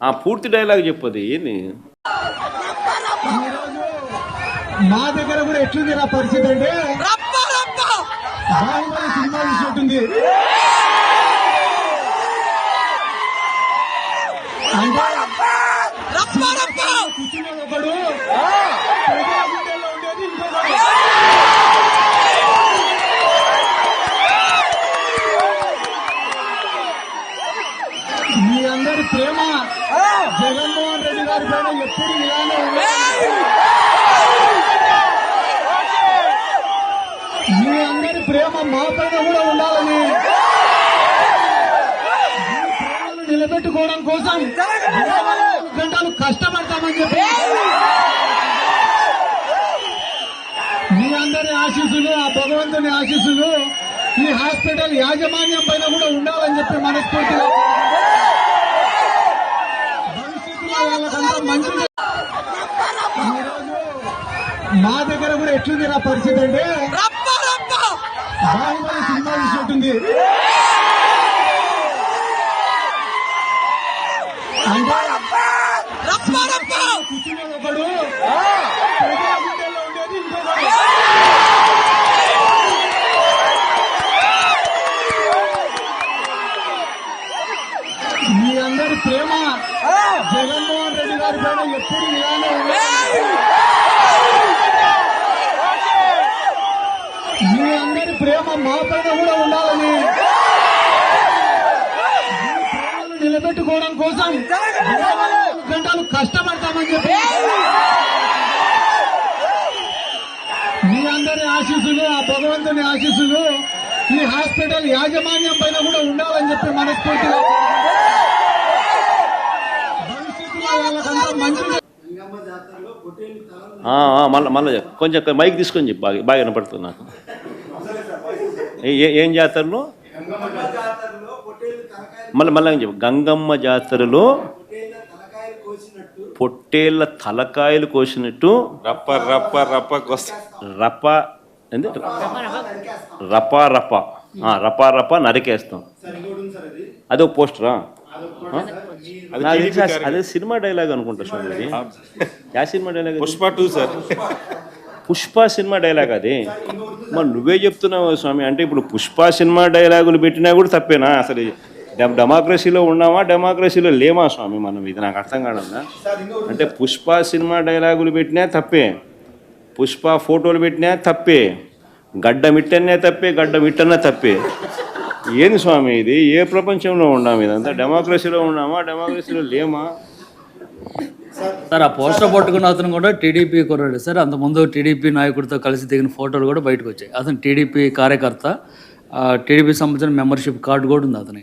ఆ పూర్తి డైలాగ్ చెప్పది ఏంది? మా దగ్గర కూడా ఎట్లుంది నా పరిస్థితి అంటే? బాహుబలి సినిమా చూసినట్టుంది అంటే మీ అందరి ప్రేమ మా పైన కూడా ఉండాలని. నిలబెట్టుకోవడం కోసం గంటలు కష్టపడతామని చెప్పి మీ అందరి ఆశీస్సులు ఆ భగవంతుని ఆశీస్సులు ఈ హాస్పిటల్ యాజమాన్యం పైన కూడా ఉండాలని చెప్పి మనస్ఫూర్తిగా వాళ్ళకంతా మా దగ్గర కూడా ఎట్లుంది నా పరిస్థితి అంటే బాహుబలి సినిమా చూసినట్టుంది అంటే ఒకడు మీ అందరి ప్రేమ జగన్మోహన్ రెడ్డి గారి పైన ఎప్పుడు ఇలానే మీ అందరి ప్రేమ మా పైన కూడా ఉండాలని. నిలబెట్టుకోవడం కోసం గంటలు కష్టపడతామని చెప్పి మీ అందరి ఆశీస్సులు ఆ భగవంతుని ఆశీస్సులు ఈ హాస్పిటల్ యాజమాన్యం పైన కూడా ఉండాలని చెప్పి మనస్ఫూర్తిగా మళ్ళా మళ్ళా. కొంచెం మైక్ తీసుకొని చెప్పు బాగా బాగా వినపడుతుంది నాకు. ఏ- ఏ- ఏం జాతరలో? మళ్ళీ మళ్ళీ చెప్పు? గంగమ్మ జాతరలో పొట్టేళ్ళ తలకాయలు కోసినట్టు రప్ప రప్ప రప్ప కొస్త. రప ఏంది? రప రప. ఆ, రప రప నరికేస్తాం. అదో పోస్టరా? నాకు తెలిసి ఆ-. అదే సినిమా డైలాగ్ అనుకుంటా స్వామి ఇది. Yeah cinema dialogue? Pushpa two sir. Pushpa cinema dialogue అది. మరి నువ్వే చెప్తున్నావు స్వామి అంటే ఇప్పుడు పుష్ప సినిమా డైలాగులు పెట్టినా కూడా తప్పేనా? అసలు డెమ- డెమోక్రసీలో ఉన్నామా డెమోక్రసీలో లేమా స్వామి? మనం ఇది నాకు అర్థం కాదన్నా. అంటే పుష్ప సినిమా డైలాగులు పెట్టినా తప్పే. పుష్ప ఫోటోలు పెట్టినా తప్పే. గడ్డ మిట్టనే తప్పే గడ్డ మిట్టనే తప్పే. ఏంది స్వామి ఇది? ఏ ప్రపంచంలో ఉన్నాము ఇదంతా? డెమోక్రసీలో ఉన్నామా? డెమోక్రసీలో లేమా? సార్ ఆ పోస్టర్ పట్టుకున్న అతను కూడా టీడీపీ కుర్రాడు. సార్ అంతకుముందు టీడీపీ నాయకుడితో కలిసి దిగిన ఫోటోలు కూడా బయటకు వచ్చాయి. అతను టీడీపీ కార్యకర్త ఆ, టీడీపీ సంబంధించిన మెంబర్షిప్ కార్డు కూడా ఉంది అతని.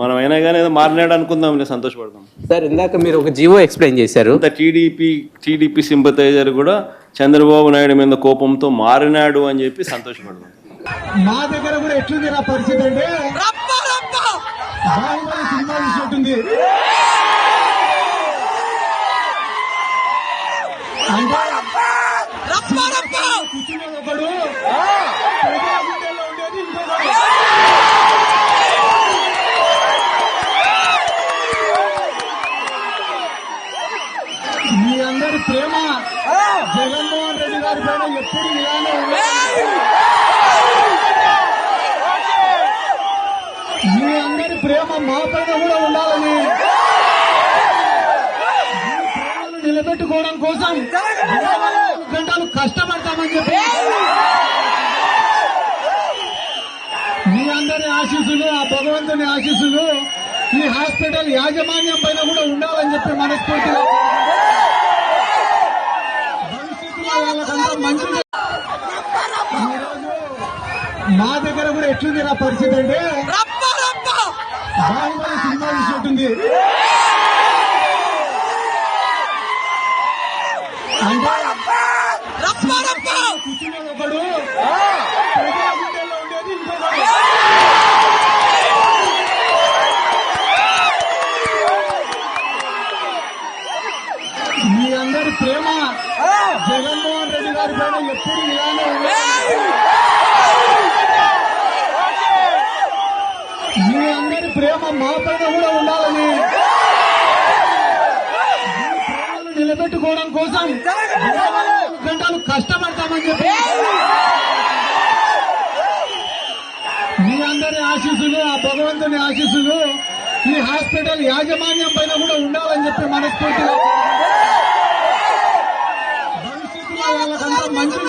మనం అయినా కానీ ఏదో మారినాడు అనుకుందాంలే సంతోషపడదాం. సార్ ఇందాక మీరు ఒక జీవో ఎక్స్ప్లెయిన్ చేశారు. టీడీపీ టీడీపీ సింపతైజర్ కూడా చంద్రబాబు నాయుడు మీద కోపంతో మారినాడు అని చెప్పి సంతోషపడదాం. మా దగ్గర కూడా ఎట్లుంది నా పరిస్థితి అంటే? బాహుబలి సినిమా చూసినట్టుంది అంటే ఒకడు. ప్రేమ. జగన్మోహన్ రెడ్డి గారి పైన ఎప్పుడు ఇలానే మీ అందరి ప్రేమ మా పైన కూడా ఉండాలని. నిలబెట్టుకోవడం కోసం గంటలు కష్టపడతామని చెప్పి మీ అందరి ఆశీస్సులు ఆ భగవంతుని ఆశీస్సులు ఈ హాస్పిటల్ యాజమాన్యం పైన కూడా ఉండాలని చెప్పి మనస్ఫూర్తిగా ఎట్లుంది నా పరిస్థితి అంటే? బాహుబలి సినిమా చూసినట్టుంది అంటే ఒకడు. మీ అందరి ప్రేమ జగన్మోహన్ రెడ్డి గారి ప్రేమ ఎప్పుడు ఇలానే మీ అందరి ప్రేమ మా పైన కూడా ఉండాలని. ప్రేమను నిలబెట్టుకోవడం కోసం గంటలు కష్టపడతామని చెప్పి. మీ అందరి ఆశీస్సులు ఆ భగవంతుని ఆశీస్సులు ఈ హాస్పిటల్ యాజమాన్యం పైన కూడా ఉండాలని చెప్పి మనస్ఫూర్తిగా భవిష్యత్తులో వాళ్ళకంతా మంచి